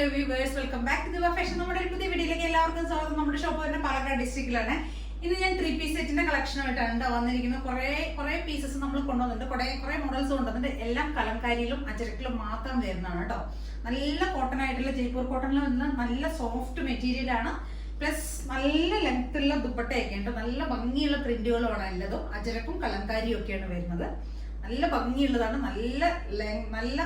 Hello viewers welcome back to fashion. നമ്മുടെ ഒരു പുതിയ വീഡിയോയിലേക്ക് എല്ലാവർക്കും സ്വാഗതം. നമ്മുടെ ഷോപ്പ് തന്നെ പാലക്കാട് ഡിസ്ട്രിക്റ്റിലാണ്. ഇന്ന് ഞാൻ ത്രീ പീസ് സെറ്റിന്റെ കളക്ഷനായിട്ടാണ് കേട്ടോ വന്നിരിക്കുന്നത്. കുറെ കുറെ പീസസ് നമ്മൾ കൊണ്ടുവന്നിട്ട് കുറെ കുറെ മോഡൽസ് കൊണ്ടുവന്നിട്ട് എല്ലാം കലംകാരിയിലും അച്ചരക്കിലും മാത്രം വരുന്നതാണ് കേട്ടോ. നല്ല കോട്ടൺ ആയിട്ടുള്ള ജയ്പൂർ കോട്ടണിൽ നിന്ന് നല്ല സോഫ്റ്റ് മെറ്റീരിയൽ ആണ്. പ്ലസ് നല്ല ലെങ്ത് ഉള്ള ദുപ്പട്ടയൊക്കെ ഉണ്ട്. നല്ല ഭംഗിയുള്ള പ്രിന്റുകളുമാണ് എല്ലതും അജരക്കും കലങ്കാരിയും ഒക്കെയാണ് വരുന്നത്. നല്ല ഭംഗിയുള്ളതാണ്. നല്ല നല്ല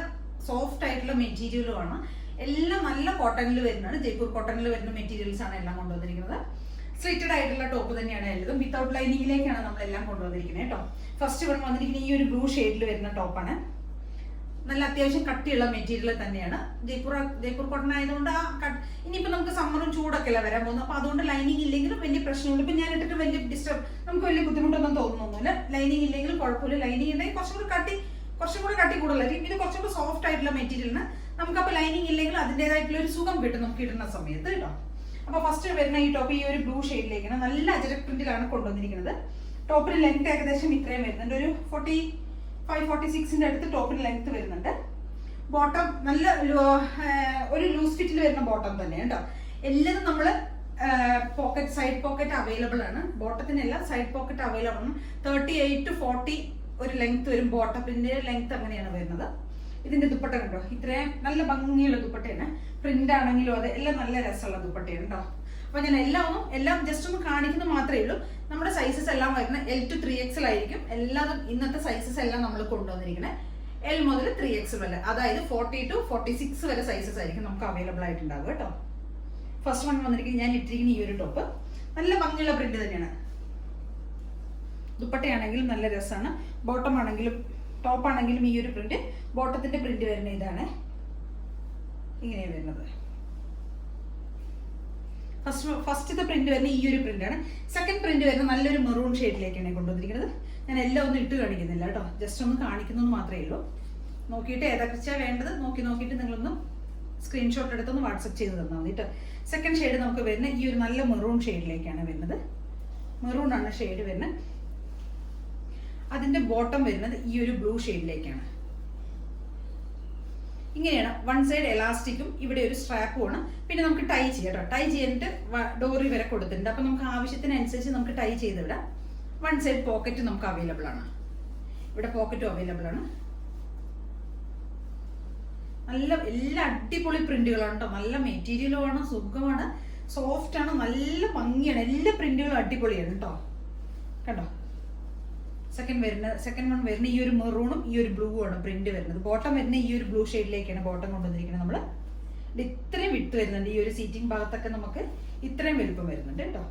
സോഫ്റ്റ് ആയിട്ടുള്ള മെറ്റീരിയലുമാണ് എല്ലാം നല്ല കോട്ടണിൽ വരുന്നതാണ്. ജയ്പൂർ കോട്ടണിൽ വരുന്ന മെറ്റീരിയൽസ് ആണ് എല്ലാം കൊണ്ടുവന്നിരിക്കുന്നത്. സ്ലിറ്റഡ് ആയിട്ടുള്ള ടോപ്പ് തന്നെയാണ് എല്ലാം വിത്തൗട്ട് ലൈനിങ്ങിലേക്കാണ് നമ്മളെല്ലാം കൊണ്ടുവന്നിരിക്കുന്നത് കേട്ടോ. ഫസ്റ്റ് വൺ വന്നിരിക്കുന്നത് ഈ ഒരു ബ്ലൂ ഷെയ്ഡിൽ വരുന്ന ടോപ്പാണ് നല്ല അത്യാവശ്യം കട്ടിയുള്ള മെറ്റീരിയൽ തന്നെയാണ്. ജയ്പൂർ ജയ്പൂർ കോട്ടൺ ആയതുകൊണ്ട് ആ കട്ട് ഇനിയിപ്പോൾ നമുക്ക് സമ്മറും ചൂടൊക്കെ അല്ല വരാൻ പോകുന്നത്? അപ്പോൾ അതുകൊണ്ട് ലൈനിങ് ഇല്ലെങ്കിലും വലിയ പ്രശ്നമില്ല. ഇപ്പം ഞാൻ ഇട്ടിട്ട് വലിയ ഡിസ്റ്റർബ് നമുക്ക് വലിയ ബുദ്ധിമുട്ടൊന്നും തോന്നുന്നില്ല ലൈനിങ് ഇല്ലെങ്കിലും കുഴപ്പമില്ല. ലൈനിങ് ഉണ്ടെങ്കിൽ കുറച്ചും കൂടി കട്ടി കുറച്ചും കൂടി കട്ടി കൂടുതലായിരിക്കും. ഇത് കുറച്ചും കൂടി സോഫ്റ്റ് ആയിട്ടുള്ള മെറ്റീരിയലിന് നമുക്കപ്പോൾ ലൈനിങ് ഇല്ലെങ്കിൽ അതിന്റെതായിട്ടുള്ള ഒരു സുഖം കിട്ടും നമുക്ക് ഇടുന്ന സമയത്ത് കേട്ടോ. അപ്പോൾ ഫസ്റ്റ് വരുന്ന ഈ ടോപ്പ് ഈ ഒരു ബ്ലൂ ഷെയ്ഡിലേക്കാണ് നല്ല അജരക് പ്രിന്റിലാണ് കൊണ്ടുവന്നിരിക്കുന്നത്. ടോപ്പിന് ലെങ്ത് ഏകദേശം ഇത്രയും വരുന്നുണ്ട്. ഒരു ഫോർട്ടി ഫൈവ് ഫോർട്ടി സിക്സിന്റെ അടുത്ത് ടോപ്പിന് ലെങ്ത് വരുന്നുണ്ട്. ബോട്ടം നല്ല ഒരു ലൂസ് ഫിറ്റിൽ വരുന്ന ബോട്ടം തന്നെ കേട്ടോ. എല്ലാതും നമ്മൾ പോക്കറ്റ് സൈഡ് പോക്കറ്റ് അവൈലബിൾ ആണ്. ബോട്ടത്തിനെല്ലാം സൈഡ് പോക്കറ്റ് അവൈലബിൾ ആണ്. തേർട്ടി എയ്റ്റ് ടു ഫോർട്ടി ഒരു ലെങ്ത് വരും. ബോട്ടപ്പിന്റെ ലെങ്ത് അങ്ങനെയാണ് വരുന്നത്. ഇതിന്റെ ദുപ്പട്ട കണ്ടോ? ഇത്രയും നല്ല ഭംഗിയുള്ള ദുപ്പട്ടയാണ്. പ്രിന്റ് ആണെങ്കിലും അതെ എല്ലാം നല്ല രസമുള്ള ദുപ്പട്ടയാണ് കേട്ടോ അപ്പൊ ഞാൻ എല്ലാം എല്ലാം ജസ്റ്റ് ഒന്ന് കാണിക്കുന്നത് മാത്രമേ ഉള്ളൂ. നമ്മുടെ സൈസസ് എല്ലാം വരുന്നത് എൽ ടു ത്രീ എക്സൽ ആയിരിക്കും. എല്ലാതും ഇന്നത്തെ സൈസസ് എല്ലാം നമ്മൾ കൊണ്ടുവന്നിരിക്കുന്നത് എൽ മുതൽ ത്രീ എക്സ് വരെ അതായത് ഫോർട്ടി ടു ഫോർട്ടി സിക്സ് വരെ സൈസസ് ആയിരിക്കും നമുക്ക് അവൈലബിൾ ആയിട്ടുണ്ടാവുക കേട്ടോ ഫസ്റ്റ് വൺ വന്നിരിക്കുന്നത് ഞാൻ ഇട്ടിരിക്കുന്ന ഈ ഒരു ടോപ്പ് നല്ല ഭംഗിയുള്ള പ്രിന്റ് തന്നെയാണ്. ദുപ്പട്ടയാണെങ്കിലും നല്ല രസമാണ്. ബോട്ടം ആണെങ്കിലും ടോപ്പ് ആണെങ്കിലും ഈ ഒരു പ്രിന്റ് ബോട്ടത്തിന്റെ പ്രിന്റ് വരുന്ന ഇതാണ്. ഇങ്ങനെയാണ് വരുന്നത്. ഫസ്റ്റ് ഫസ്റ്റത്തെ പ്രിന്റ് വരുന്ന ഈ ഒരു പ്രിന്റ് ആണ്. സെക്കൻഡ് പ്രിന്റ് വരുന്ന നല്ലൊരു മെറൂൺ ഷെയ്ഡിലേക്കാണ് കൊണ്ടുവന്നിരിക്കുന്നത്. ഞാൻ എല്ലാം ഒന്നും ഇട്ട് കാണിക്കുന്നില്ല കേട്ടോ. ജസ്റ്റ് ഒന്ന് കാണിക്കുന്നു മാത്രമേ ഉള്ളൂ. നോക്കിയിട്ട് ഏതൊക്കെച്ചാ വേണ്ടത്? നോക്കി നോക്കിയിട്ട് നിങ്ങളൊന്ന് സ്ക്രീൻഷോട്ട് എടുത്തൊന്ന് വാട്സപ്പ് ചെയ്ത് തന്നാൽ മതി കേട്ടോ. സെക്കൻഡ് ഷെയ്ഡ് നമുക്ക് വരുന്ന ഈ ഒരു നല്ല മെറൂൺ ഷെയ്ഡിലേക്കാണ് വരുന്നത്. മെറൂൺ ആണ് ഷെയ്ഡ് വരുന്നത്. അതിന്റെ ബോട്ടം വരുന്നത് ഈ ഒരു ബ്ലൂ ഷെയ്ഡിലേക്കാണ് ഇങ്ങനെയാണ് വൺ സൈഡ് എലാസ്റ്റിക്കും ഇവിടെ ഒരു സ്ട്രാപ്പും ആണ്. പിന്നെ നമുക്ക് ടൈ ചെയ്യാം കേട്ടോ ടൈ ചെയ്തിട്ട് ഡോറി വരെ കൊടുത്തിട്ടുണ്ട്. അപ്പൊ നമുക്ക് ആവശ്യത്തിനനുസരിച്ച് നമുക്ക് ടൈ ചെയ്ത് വിടാം. വൺ സൈഡ് പോക്കറ്റ് നമുക്ക് അവൈലബിൾ ആണ്. ഇവിടെ പോക്കറ്റും അവൈലബിൾ ആണ്. നല്ല എല്ലാ അടിപൊളി പ്രിന്റുകളാണ് കേട്ടോ നല്ല മെറ്റീരിയലുമാണ് സുഖമാണ്. സോഫ്റ്റ് ആണ് നല്ല ഭംഗിയാണ്. എല്ലാ പ്രിന്റുകളും അടിപൊളിയാണ് കേട്ടോ കണ്ടോ? സെക്കൻഡ് വരുന്ന സെക്കൻഡ് വൺ വരുന്ന ഈ ഒരു മെറൂണും ഈ ഒരു ബ്ലൂ ആണ് പ്രിന്റ് വരുന്നത്. ബോട്ടം വരുന്ന ഈ ഒരു ബ്ലൂ ഷെയ്ഡിലേക്കാണ് ബോട്ടം കൊണ്ടുവന്നിരിക്കുന്നത് നമ്മൾ ഇത്രയും വിട്ട് വരുന്നുണ്ട്. ഈ ഒരു സീറ്റിംഗ് ഭാഗത്തൊക്കെ നമുക്ക് ഇത്രയും വലുപ്പം വരുന്നുണ്ട് കേട്ടോ.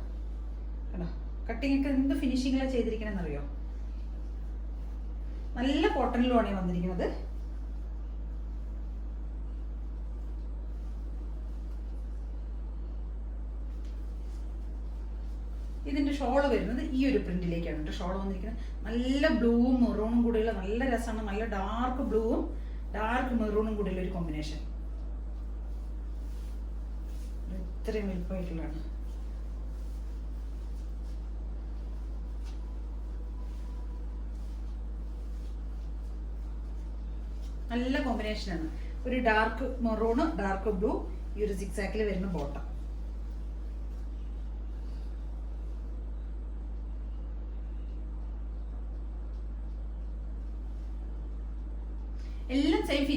കണ്ടോ? കട്ടിംഗ് ഒക്കെ എന്ത് ഫിനിഷിങ്ങിലാണ് ചെയ്തിരിക്കണമെന്നറിയോ നല്ല കോട്ടണിലുമാണ് വന്നിരിക്കുന്നത്. ഇതിന്റെ ഷോൾ വരുന്നത് ഈ ഒരു പ്രിന്റിലേക്കാണ് കേട്ടോ. ഷോൾ വന്നിരിക്കുന്നത്. നല്ല ബ്ലൂവും മെറൂണും കൂടിയുള്ള നല്ല രസമാണ്. നല്ല ഡാർക്ക് ബ്ലൂവും ഡാർക്ക് മെറൂണും കൂടിയുള്ള ഒരു കോമ്പിനേഷൻ. ഇത്രയും വലുപ്പമായിട്ടുള്ളതാണ്. നല്ല കോമ്പിനേഷൻ ആണ് ഒരു ഡാർക്ക് മെറൂണ് ഡാർക്ക് ബ്ലൂ ഈ ഒരു സിക്സാക്കിൽ വരുന്ന ബോട്ടം.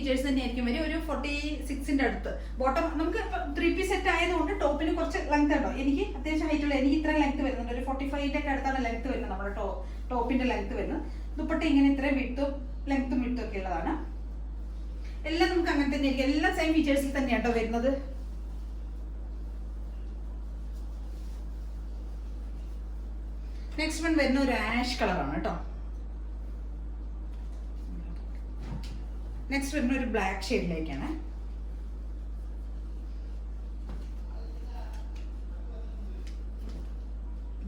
ഫീച്ചേഴ്സ് തന്നെയായിരിക്കും. വരും ഒരു ഫോർട്ടി സിക്സിന്റെ അടുത്ത്. ബോട്ടം നമുക്ക് ത്രീ പീസ് സെറ്റ് ആയതുകൊണ്ട് ടോപ്പിന് കുറച്ച് ലെങ്ത് ഉണ്ടോ? എനിക്ക് അത്യാവശ്യം ഹൈറ്റ് ഉള്ള എനിക്ക് ഇത്ര ലെങ്ത് വരുന്നുണ്ട്. ഒരു ഫോർട്ടി ഫൈവിന്റെ ഒക്കെ അടുത്താണ് ലെങ്ത് വരുന്നത് നമ്മുടെ ടോ ടോപ്പിന്റെ ലെങ്ത് വരുന്നത്. ദുപ്പട്ട ഇങ്ങനെ ഇത്രയും വിട്ടും ലെങ്ത്തും വിട്ടും ഒക്കെ ഉള്ളതാണ്. എല്ലാം നമുക്ക് അങ്ങനെ തന്നെ ആയിരിക്കും. എല്ലാം സെയിം ഫീച്ചേഴ്സിൽ തന്നെയാണ് കേട്ടോ വരുന്നത്. നെക്സ്റ്റ് വൺ വരുന്ന ഒരു ആഷ് കളറാണ് കേട്ടോ നെക്സ്റ്റ് വരുന്ന ഒരു ബ്ലാക്ക് ഷെയ്ഡിലേക്കാണ്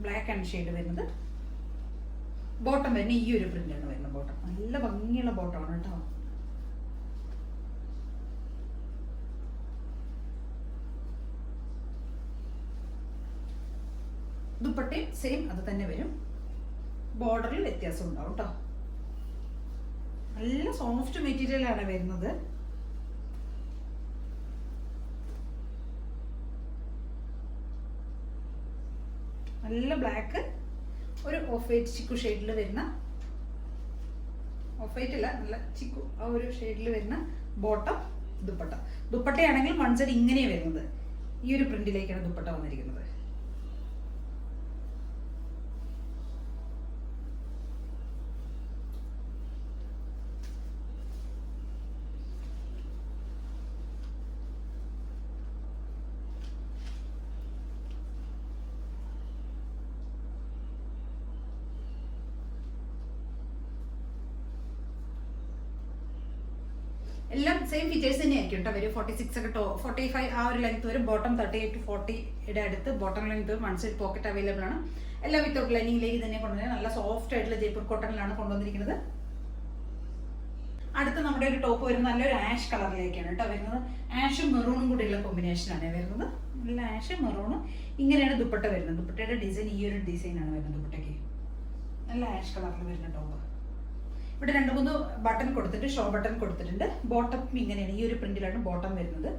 ബ്ലാക്ക് ആൻഡ് ഷെയ്ഡ് വരുന്നത്. ബോട്ടം വരുന്ന ഈ ഒരു പ്രിന്റാണ് വരുന്നത് ബോട്ടം നല്ല ഭംഗിയുള്ള ബോട്ടമാണ് കേട്ടോ. ദുപ്പട്ടയും സെയിം അത് തന്നെ വരും. ബോർഡറിൽ വ്യത്യാസം ഉണ്ടാവും കേട്ടോ. നല്ല സോഫ്റ്റ് മെറ്റീരിയലാണ് വരുന്നത്. നല്ല ബ്ലാക്ക് ഒരു ഓഫ് വൈറ്റ് ചിക്കു ഷെയ്ഡിൽ വരുന്ന ഓഫ് വൈറ്റ് അല്ല നല്ല ചിക്കു ആ ഒരു ഷെയ്ഡിൽ വരുന്ന ബോട്ടം ദുപ്പട്ട. ദുപ്പട്ടയാണെങ്കിൽ വൺ ഇങ്ങനെയാണ് വരുന്നത്. ഈ ഒരു പ്രിന്റിലേക്കാണ് ദുപ്പട്ട വന്നിരിക്കുന്നത്. എല്ലാം സെയിം ഫീച്ചേഴ്സ് തന്നെയായിരിക്കും കേട്ടോ വരും ഫോർട്ടി സിക്സ് ഒക്കെ ടോ ഫോർട്ടി ഫൈവ് ആ ഒരു ലെങ്ത് വരും. ബോട്ടം തേർട്ടി എയ്റ്റ് ടു ഫോർട്ടിയുടെ അടുത്ത് bottom length one side pocket available ആണ്. എല്ലാം വിത്തൗട്ട് ലൈനിങ്ങിലേക്ക് തന്നെ കൊണ്ടുവരുന്നത്. നല്ല സോഫ്റ്റ് ആയിട്ടുള്ള ജയ്പൂർ കോട്ടണിലാണ് കൊണ്ടുവന്നിരിക്കുന്നത്. അടുത്ത നമ്മുടെ ഒരു ടോപ്പ് വരുന്നത് നല്ലൊരു ആഷ് കളറിലേക്കാണ് കേട്ടോ വരുന്നത്. ആഷും മെറൂണും കൂടിയുള്ള കോമ്പിനേഷനാണ് വരുന്നത്. നല്ല ആഷും മെറൂണും ഇങ്ങനെയാണ് ദുപ്പട്ട വരുന്നത്. ദുപ്പട്ടയുടെ ഡിസൈൻ ഈ ഒരു ഡിസൈനാണ് വരുന്നത് ദുപ്പട്ടയ്ക്ക്. നല്ല ആഷ് കളറിൽ വരുന്ന ടോപ്പ് ഇവിടെ രണ്ട് മൂന്ന് ബട്ടൺ കൊടുത്തിട്ട് ഷോ ബട്ടൺ കൊടുത്തിട്ടുണ്ട്. ബോട്ടം ഇങ്ങനെയാണ് ഈ ഒരു പ്രിന്റിലാണ് ബോട്ടം വരുന്നത്.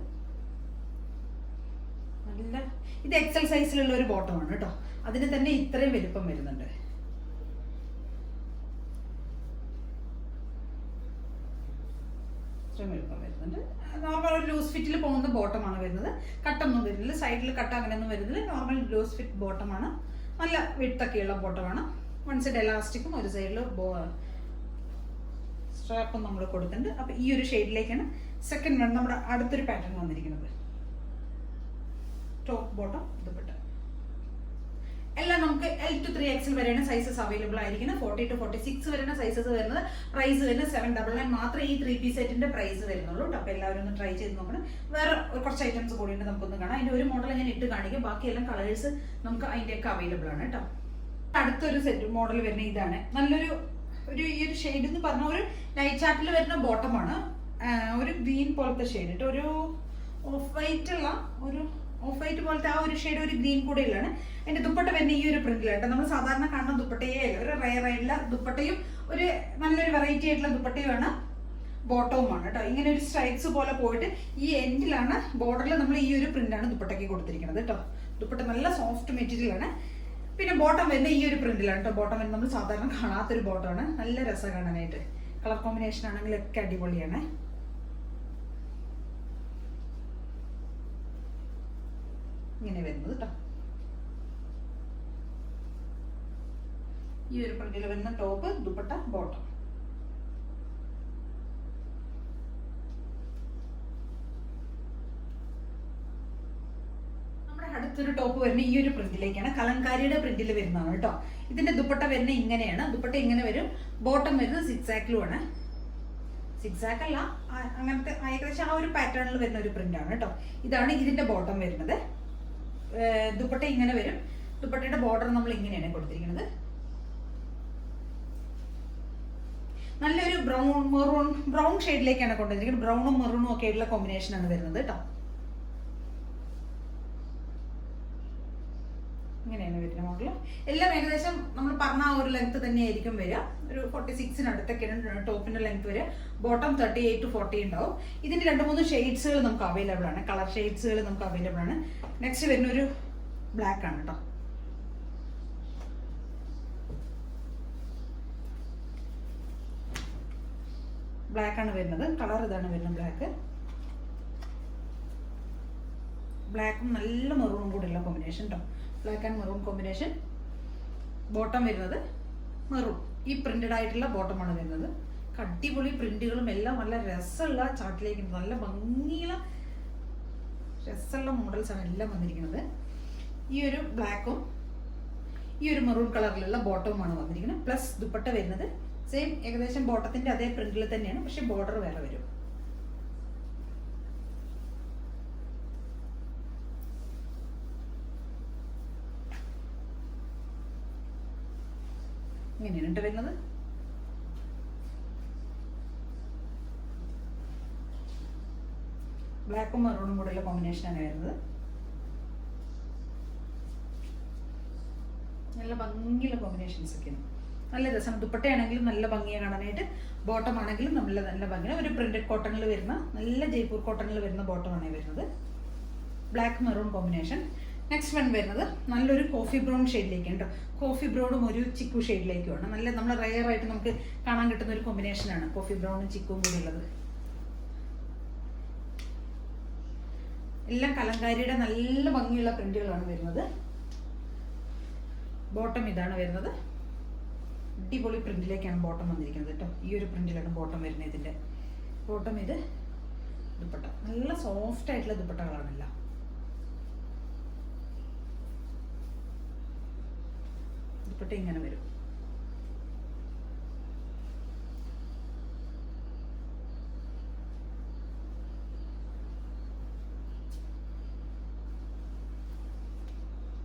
നല്ല ഇത് എക്സൽ സൈസിലുള്ള ഒരു ബോട്ടമാണ് കേട്ടോ. അതിന് തന്നെ ഇത്രയും വലുപ്പം വരുന്നുണ്ട്. നോർമൽ ഒരു ലൂസ് ഫിറ്റിൽ പോകുന്ന ബോട്ടമാണ് വരുന്നത്. കട്ടൊന്നും വരുന്നില്ല. സൈഡിൽ കട്ട് അങ്ങനെയൊന്നും വരുന്നില്ല. നോർമൽ ലൂസ് ഫിറ്റ് ബോട്ടമാണ് നല്ല വിട്ടൊക്കെയുള്ള ബോട്ടമാണ് വൺ സൈഡ് എലാസ്റ്റിക്കും ഒരു സൈഡിൽ സ്ട്രാപ്പും നമ്മൾ കൊടുത്തിട്ടുണ്ട്. അപ്പോൾ ഈ ഒരു ഷെയ്ഡിലേക്കാണ് സെക്കൻഡ് വൺ നമ്മുടെ അടുത്തൊരു പാറ്റേൺ വന്നിരിക്കുന്നത്. ടോപ്പ് ബോട്ടം ദുപ്പട്ട എല്ലാം നമുക്ക് എൽ ടു ത്രീ എക്സിൽ വരെയാണ് സൈസസ് അവൈലബിൾ ആയിരിക്കുന്നത്. ഫോർട്ടി ടു ഫോർട്ടി സിക്സ് വരുന്ന സൈസസ് വരുന്നത്. പ്രൈസ് വരുന്നത് സെവൻ ഡബിൾ നയൻ മാത്രമേ ഈ ത്രീ പീസ് സെറ്റിന്റെ പ്രൈസ് വരുന്നുള്ളൂ അപ്പൊ അപ്പോൾ എല്ലാവരും ഒന്ന് ട്രൈ ചെയ്ത് നോക്കണം. വേറെ കുറച്ച് ഐറ്റംസ് കൂടി ഉണ്ട് നമുക്കൊന്ന് കാണാം. അതിന്റെ ഒരു മോഡൽ ഞാൻ ഇട്ട് കാണിക്കും. ബാക്കിയെല്ലാം കളേഴ്സ് നമുക്ക് അതിന്റെയൊക്കെ അവൈലബിൾ ആണ് കേട്ടോ. അടുത്തൊരു സെറ്റ് മോഡൽ വരുന്ന ഇതാണ്. നല്ലൊരു ഒരു ഈ ഒരു ഷെയ്ഡ് എന്ന് പറഞ്ഞ ഒരു ലൈറ്റ് ചാർട്ടിൽ വരുന്ന ബോട്ടമാണ് ഒരു ഗ്രീൻ പോലത്തെ ഷെയ്ഡ് കേട്ടോ ഒരു ഓഫ് വൈറ്റ് ഉള്ള ഒരു ഓഫ് വൈറ്റ് പോലത്തെ ആ ഒരു ഷെയ്ഡ് ഒരു ഗ്രീൻ കൂടെ ഉള്ളതാണ്. അതിന്റെ ദുപ്പട്ട വരുന്ന ഈ ഒരു പ്രിന്റിലാണ് നമ്മൾ സാധാരണ കാണുന്ന ദുപ്പട്ടയേ ഒരു റയർ ആയിട്ടുള്ള ദുപ്പട്ടയും ഒരു നല്ലൊരു വെറൈറ്റി ആയിട്ടുള്ള ദുപ്പട്ടയുമാണ് ബോട്ടവുമാണ് കേട്ടോ. ഇങ്ങനെ ഒരു സ്ട്രൈപ്സ് പോലെ പോയിട്ട് ഈ എൻഡിലാണ് ബോർഡറിൽ നമ്മൾ ഈ ഒരു പ്രിന്റാണ് ദുപ്പട്ടയ്ക്ക് കൊടുത്തിരിക്കുന്നത് കേട്ടോ. ദുപ്പട്ട നല്ല സോഫ്റ്റ് മെറ്റീരിയൽ ആണ്. പിന്നെ ബോട്ടം വരുന്ന ഈ ഒരു പ്രിന്റിലാണ് കേട്ടോ ബോട്ടം വരുന്നത് നമ്മൾ സാധാരണ കാണാത്തൊരു ബോട്ടമാണ് നല്ല രസം കാണാനായിട്ട് കളർ കോമ്പിനേഷൻ ആണെങ്കിൽ ഒക്കെ അടിപൊളിയാണ്. ഇങ്ങനെ വരുന്നത് കേട്ടോ ഈ ഒരു പ്രിന്റിൽ വരുന്ന ടോപ്പ് ദുപ്പട്ട ബോട്ടം നമ്മുടെ അടുത്തൊരു ടോപ്പ് വരുന്നത് ഈ ഒരു പ്രിന്റിലേക്കാണ് കലങ്കാരിയുടെ പ്രിന്റിൽ വരുന്നതാണ് കേട്ടോ ഇതിന്റെ ദുപ്പട്ട വരുന്നത് ഇങ്ങനെയാണ്. ദുപ്പട്ട ഇങ്ങനെ വരും. ബോട്ടം വരുന്നത് സിക്സാക്കിലുമാണ് സിക്സാക്ക് സിക്സ് അല്ല അങ്ങനത്തെ ഏകദേശം ആ ഒരു പാറ്റേണിൽ വരുന്ന ഒരു പ്രിന്റാണ് കേട്ടോ ഇതാണ് ഇതിന്റെ ബോട്ടം വരുന്നത്. ദുപ്പട്ട ഇങ്ങനെ വരും. ദുപ്പട്ടയുടെ ബോർഡർ നമ്മൾ ഇങ്ങനെയാണ് കൊടുത്തിരിക്കുന്നത്. നല്ലൊരു ബ്രൗൺ മെറൂൺ ബ്രൗൺ ഷെയ്ഡിലേക്കാണ് കൊണ്ടുവന്നിരിക്കുന്നത്. ബ്രൗണും മെറൂണും ഒക്കെ ആയിട്ടുള്ള കോമ്പിനേഷൻ ആണ് വരുന്നത് കേട്ടോ ഇങ്ങനെയാണ് വരുന്ന മോഡൽ എല്ലാം ഏകദേശം നമ്മൾ പറഞ്ഞ ആ ഒരു ലെങ്ത് തന്നെ ആയിരിക്കും വരിക. ഒരു ഫോർട്ടി സിക്സിനടുത്തൊക്കെയാണ് ടോപ്പിന്റെ ലെങ്ത് വരിക. Bottom thirty eight to forty ഉണ്ടാവും. ഇതിന് രണ്ട് മൂന്ന് ഷെയ്ഡ്സുകൾ നമുക്ക് അവൈലബിൾ ആണ്. കളർ ഷെയ്ഡ്സുകൾ നമുക്ക് അവൈലബിൾ ആണ്. നെക്സ്റ്റ് വരുന്ന ഒരു ബ്ലാക്ക് ആണ് കേട്ടോ ബ്ലാക്ക് ആണ് വരുന്നത്. കളർ ഇതാണ് വരുന്നത് ബ്ലാക്ക് ബ്ലാക്കും നല്ല മെറൂണും കൂടെ ഉള്ള കോമ്പിനേഷൻ കേട്ടോ black and maroon combination bottom വരുന്നത് മെറൂൺ. ഈ പ്രിന്റഡ് ആയിട്ടുള്ള ബോട്ടമാണ് വരുന്നത്. അടിപൊളി പ്രിന്റുകളും എല്ലാം നല്ല രസമുള്ള ചാർട്ടിലേക്ക് നല്ല ഭംഗിയുള്ള രസമുള്ള മോഡൽസാണ് എല്ലാം വന്നിരിക്കുന്നത്. ഈ ഒരു ബ്ലാക്കും ഈ ഒരു മെറൂൺ കളറിലുള്ള ബോട്ടവുമാണ് വന്നിരിക്കുന്നത്. പ്ലസ് ദുപ്പട്ട വരുന്നത്. സെയിം ഏകദേശം ബോട്ടത്തിന്റെ അതേ പ്രിന്റിൽ തന്നെയാണ്. പക്ഷെ ബോർഡർ വേറെ വരും. ഇങ്ങനെയാണ് വരുന്നത്. ബ്ലാക്കും മെറൂണും കൂടെയുള്ള കോമ്പിനേഷനാണ് വരുന്നത്. നല്ല ഭംഗിയുള്ള കോമ്പിനേഷൻസ് ഒക്കെയാണ്. നല്ല രസമാണ്. ദുപ്പട്ടയാണെങ്കിലും നല്ല ഭംഗിയാണ് കാണാനായിട്ട്. ബോട്ടം ആണെങ്കിലും നല്ല നല്ല ഭംഗിയാണ് ഒരു പ്രിന്റഡ് കോട്ടണിൽ വരുന്ന നല്ല ജയ്പൂർ കോട്ടണിൽ വരുന്ന ആണ് വരുന്നത്. Black maroon combination next one വരുന്നത് നല്ലൊരു കോഫി ബ്രൗൺ ഷെയ്ഡിലേക്ക് കേട്ടോ കോഫി ബ്രൗണും ഒരു ചിക്കു ഷെയ്ഡിലേക്കുമാണ് നല്ല നമ്മൾ റയർ ആയിട്ട് നമുക്ക് കാണാൻ കിട്ടുന്ന ഒരു കോമ്പിനേഷനാണ് കോഫി ബ്രൗണും ചിക്കും കൂടി ഉള്ളത്. എല്ലാം കലങ്കാരിയുടെ നല്ല ഭംഗിയുള്ള പ്രിന്റുകളാണ് വരുന്നത്. ബോട്ടം ഇതാണ് വരുന്നത്. അടിപൊളി പ്രിന്റിലേക്കാണ് ബോട്ടം വന്നിരിക്കുന്നത് കേട്ടോ ഈ ഒരു പ്രിന്റിലാണ് ബോട്ടം വരുന്നത് ഇതിന്റെ. ബോട്ടം ഇത് ദുപ്പട്ട. നല്ല സോഫ്റ്റ് ആയിട്ടുള്ള ദുപ്പട്ടകളാണല്ല ദുപ്പട്ട ഇങ്ങനെ വരും.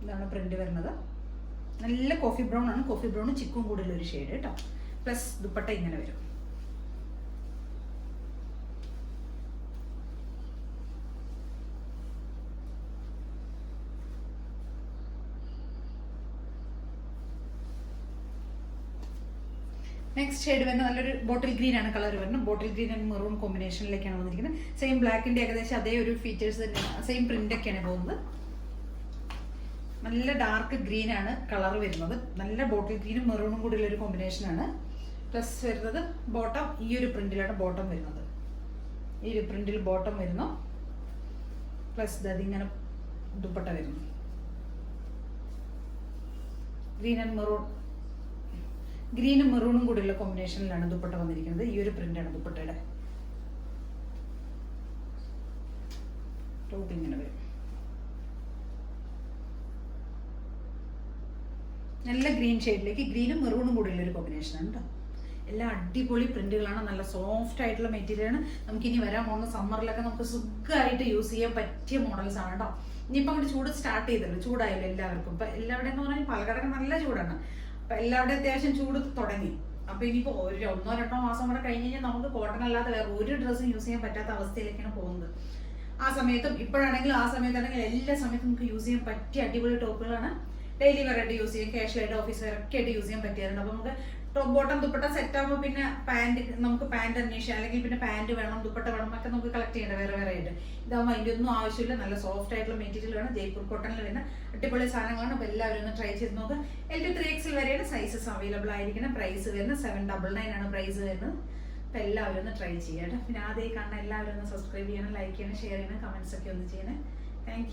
ഇതാണ് പ്രിന്റ് വരുന്നത്. നല്ല കോഫി ബ്രൗൺ ആണ്. കോഫി ബ്രൗൺ ചിക്കും കൂടുതലൊരു ഷെയ്ഡ് കേട്ടോ പ്ലസ് ദുപ്പട്ട ഇങ്ങനെ വരും. നെക്സ്റ്റ് ഷെയ്ഡ് വരുന്ന നല്ലൊരു ബോട്ടിൽ ഗ്രീൻ ആണ് കളർ വരുന്നത്. ബോട്ടിൽ ഗ്രീൻ ആൻഡ് മെറൂൺ കോമ്പിനേഷനിലേക്കാണ് വന്നിരിക്കുന്നത്. സെയിം ബ്ലാക്കിന്റെ ഏകദേശം അതേ ഒരു ഫീച്ചേഴ്സ് തന്നെയാണ്. സെയിം പ്രിന്റ് ഒക്കെയാണ് പോകുന്നത്. നല്ല ഡാർക്ക് ഗ്രീൻ ആണ് കളർ വരുന്നത്. നല്ല ബോട്ടിൽ ഗ്രീനും മെറൂണും കൂടി ഉള്ള ഒരു കോമ്പിനേഷൻ ആണ്. പ്ലസ് വരുന്നത് ബോട്ടം ഈ ഒരു പ്രിന്റിലാണ് ബോട്ടം വരുന്നത്. ഈ ഒരു പ്രിന്റിൽ ബോട്ടം വരുന്നു. പ്ലസ് ഇതിങ്ങനെ ദുപ്പട്ട വരുന്നു. ഗ്രീൻ ആൻഡ് മെറൂൺ ഗ്രീനും മെറൂണും കൂടിയുള്ള കോമ്പിനേഷനിലാണ് ദുപ്പട്ട വന്നിരിക്കുന്നത്. ഈ ഒരു പ്രിന്റാണ് ദുപ്പട്ടയുടെ. ടോപ്പ് ഇങ്ങനെ വരും. നല്ല ഗ്രീൻ ഷെയ്ഡിലേക്ക് ഗ്രീനും മെറൂണും കൂടിയുള്ള ഒരു കോമ്പിനേഷൻ ആണ് കേട്ടോ എല്ലാം അടിപൊളി പ്രിന്റുകളാണ് നല്ല സോഫ്റ്റ് ആയിട്ടുള്ള മെറ്റീരിയൽ ആണ്. നമുക്ക് ഇനി വരാൻ പോകുന്ന സമ്മറിലൊക്കെ നമുക്ക് സുഖമായിട്ട് യൂസ് ചെയ്യാൻ പറ്റിയ മോഡൽസ് ആണ് കേട്ടോ ഇനിയിപ്പോൾ അങ്ങോട്ട് ചൂട് സ്റ്റാർട്ട് ചെയ്തല്ലോ. ചൂടായല്ലോ എല്ലാവർക്കും. ഇപ്പൊ എല്ലാവരുടെയും എന്ന് പറഞ്ഞാൽ പാലക്കാടൊക്കെ നല്ല ചൂടാണ്. അപ്പൊ എല്ലാവരുടെയും അത്യാവശ്യം ചൂട് തുടങ്ങി. അപ്പൊ ഇനിയിപ്പോ ഒരു ഒന്നോ രണ്ടോ മാസം കൂടെ കഴിഞ്ഞ് കഴിഞ്ഞാൽ നമുക്ക് കോട്ടൺ അല്ലാതെ വേറെ ഒരു ഡ്രസ്സും യൂസ് ചെയ്യാൻ പറ്റാത്ത അവസ്ഥയിലേക്കാണ് പോകുന്നത്. ആ സമയത്തും ഇപ്പോഴാണെങ്കിലും ആ സമയത്താണെങ്കിലും എല്ലാ സമയത്തും നമുക്ക് യൂസ് ചെയ്യാൻ പറ്റിയ അടിപൊളി ടോപ്പുകളാണ് ഡെയിലി വെറൈറ്റി യൂസ് ചെയ്യാം ക്യാഷ്വൽ ആയിട്ട് ഓഫീസ് ഒക്കെ ആയിട്ട് യൂസ് ചെയ്യാൻ പറ്റിയായിരുന്നു. അപ്പൊ നമുക്ക് ടോപ്പ് ബോട്ടം ദുപ്പട്ട സെറ്റ് ആകുമ്പോൾ പിന്നെ പാന്റ് നമുക്ക് പാന്റ് അന്വേഷിക്കാം. അല്ലെങ്കിൽ പിന്നെ പാന്റ് വേണം ദുപ്പട്ട വേണം ഒക്കെ നമുക്ക് കളക്ട് ചെയ്യേണ്ട വേറെ വേറെ ആയിട്ട്. ഇതാകുമ്പോൾ അതിന്റെ ഒന്നും ആവശ്യമില്ല. നല്ല സോഫ്റ്റ് ആയിട്ടുള്ള മെറ്റീരിയൽ ആണ് ജയ്പൂർ കോട്ടണിൽ വരുന്ന അടിപൊളി സാധനങ്ങളാണ് അപ്പോൾ എല്ലാവരും ഒന്ന് ട്രൈ ചെയ്ത് നോക്കുക എൽ ടു ത്രീ എക്സിൽ വരെയാണ് സൈസസ് അവൈലബിൾ ആയിരിക്കുന്നത് പ്രൈസ് വരുന്നത് സെവൻ ഡബിൾ നയൻ ആണ് പ്രൈസ് വരുന്നത്. അപ്പോൾ എല്ലാവരും ഒന്ന് ട്രൈ ചെയ്യാം കേട്ടോ. പിന്നെ ആദ്യമായി കാണുന്ന എല്ലാവരും ഒന്ന് സബ്സ്ക്രൈബ് ചെയ്യണം ലൈക്ക് ചെയ്യണം ഷെയർ ചെയ്യണം കമന്റ്സ് ഒക്കെ ഒന്ന് ചെയ്യണേ. താങ്ക്